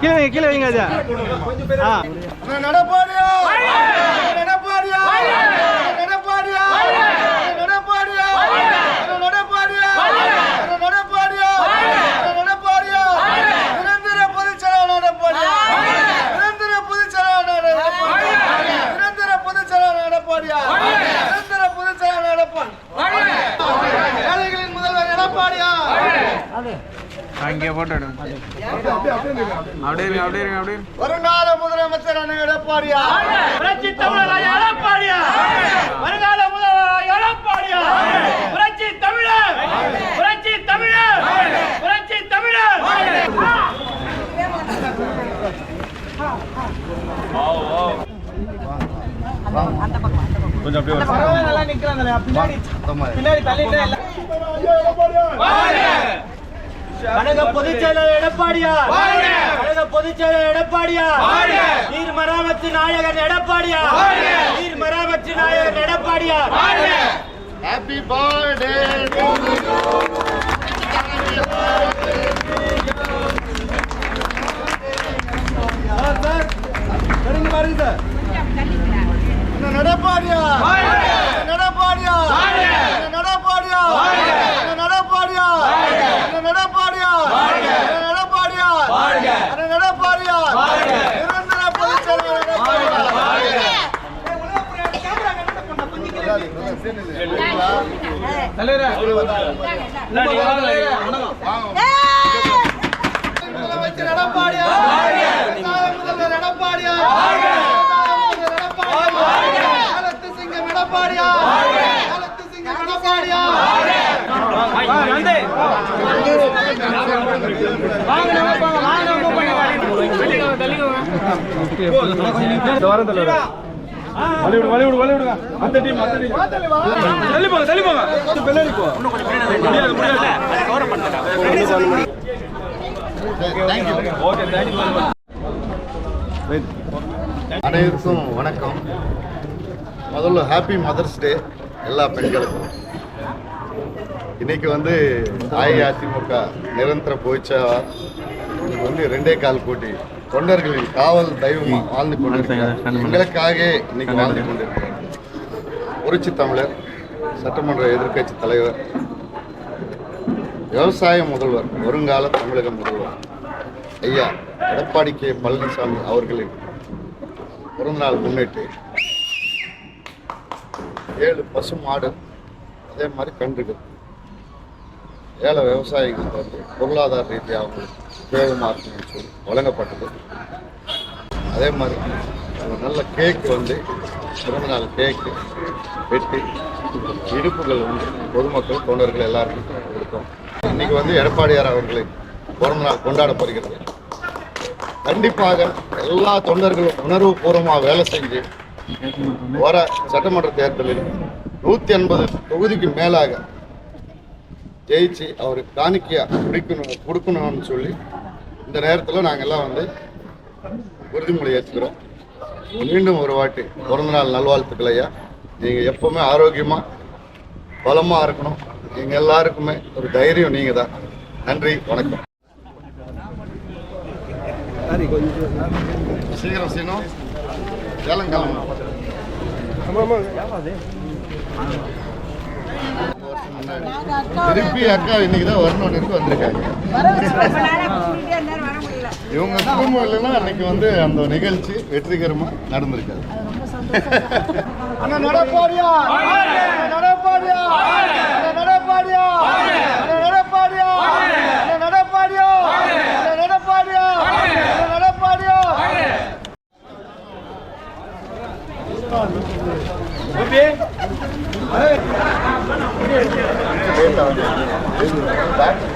கீழே கீழே வைங்க அது நடப்பாடியா நடப்பாடியா நடப்பாடியா நடப்பாடியா நடப்பாடியா நடப்பாடியா நிரந்தர பொதுச்செயலா நடப்பாடியா நிரந்தர பொதுச்செயலா நடப்பாடியா நிரந்தர ஏழைகளின் முதல்வர் எடப்பாடியா? அங்கே போட்டோ அப்படியே அப்படியே அப்படியே. வருங்கால எடப்பாடியா? புரட்சி தமிழர் எடப்பாடியா? வருங்கால முதல்வர் எடப்பாடியா? புரட்சி புரட்சி தமிழர் புரட்சி தமிழர் கழக பொதுச் செயலர் எடப்பாடியா கழக பொதுச் செயலர் எடப்பாடியா நீர் மராமத்து நாயகன் எடப்பாடியா நீர் மராமத்து நாயகன் எடப்பாடியா ஹாப்பி பர்த்டே முதலமைச்சர் வலிவிடு வலிவிடு வலிவிடுங்க. அந்த டீம் அந்த டீம் தள்ளி போங்க தள்ளி போங்க பின்னாடி போ முடியாது முடியாது ஓகே தேங்க்யூ அனைவருக்கும் வணக்கம். முதல்ல ஹாப்பி மதர்ஸ் டே எல்லா பெண்களுக்கும். இன்னைக்கு வந்து அஇஅதிமுக நிரந்தர பொதுச்செயலாளர் இன்னைக்கு வந்து ரெண்டே கால் கோடி தொண்டர்களின் காவல் தெய்வம் வாழ்ந்து கொண்டிருக்கிறார். எங்களுக்காக இன்னைக்கு வாழ்ந்து கொண்டிருக்கிறார். புரட்சி தமிழர் சட்டமன்ற எதிர்க்கட்சி தலைவர் விவசாய முதல்வர் வருங்கால தமிழக முதல்வர் ஐயா எடப்பாடி கே. பழனிசாமி அவர்களின் பிறந்தநாள் முன்னிட்டு ஏழு பசு மாடு அதே மாதிரி கன்றுகள். ஏழை விவசாயிகளுக்கு வந்து பொருளாதார ரீதியாக அவங்களுக்கு உபயோகமாக இருக்குன்னு சொல்லி வழங்கப்பட்டது. அதே மாதிரி ஒரு நல்ல கேக் வந்து பிறந்தநாள் கேக்கு வெட்டி இடுப்புகள் வந்து பொதுமக்கள் தொண்டர்கள் எல்லாருக்கும் கொடுத்தோம். இன்னைக்கு வந்து எடப்பாடியார் அவர்களின் பிறந்தநாள் கொண்டாடப்படுகிறது கண்டிப்பாக எல்லா தொண்டர்களும் உணர்வுபூர்வமாக வேலை செஞ்சு வர சட்டமன்ற தேர்தலில் நூற்றி எண்பது தொகுதிக்கு மேலாக ஜெயிச்சு அவர் காணிக்கையாக குடிக்கணும் கொடுக்கணும்னு சொல்லி இந்த நேரத்தில் நாங்கள் எல்லாம் வந்து உறுதிமொழி ஏற்றுக்கிறோம் மீண்டும் ஒரு வாட்டி பிறந்தநாள் நல்வாழ்த்துக்கள் ஐயா. நீங்கள் எப்போவுமே ஆரோக்கியமாக பலமாக இருக்கணும். எங்கள் எல்லாருக்குமே ஒரு தைரியம் நீங்கள் தான் நன்றி வணக்கம். சீக்கிரம் சீனும் ஏலங்கிழமை திருப்பி அக்கா இன்னைக்கு தான் வரணும்னு இருக்கு வந்திருக்காங்க. இவங்க குடும்பம் இல்லைன்னா அன்னைக்கு வந்து அந்த நிகழ்ச்சி வெற்றிகரமா நடந்திருக்காது. அண்ணா நடப்பாடியா? நடப்பாடியா? நடப்பாடியா? நடப்பாடியா? நடப்பாடியா? நடப்பாடியா? நடப்பாடியா? Não.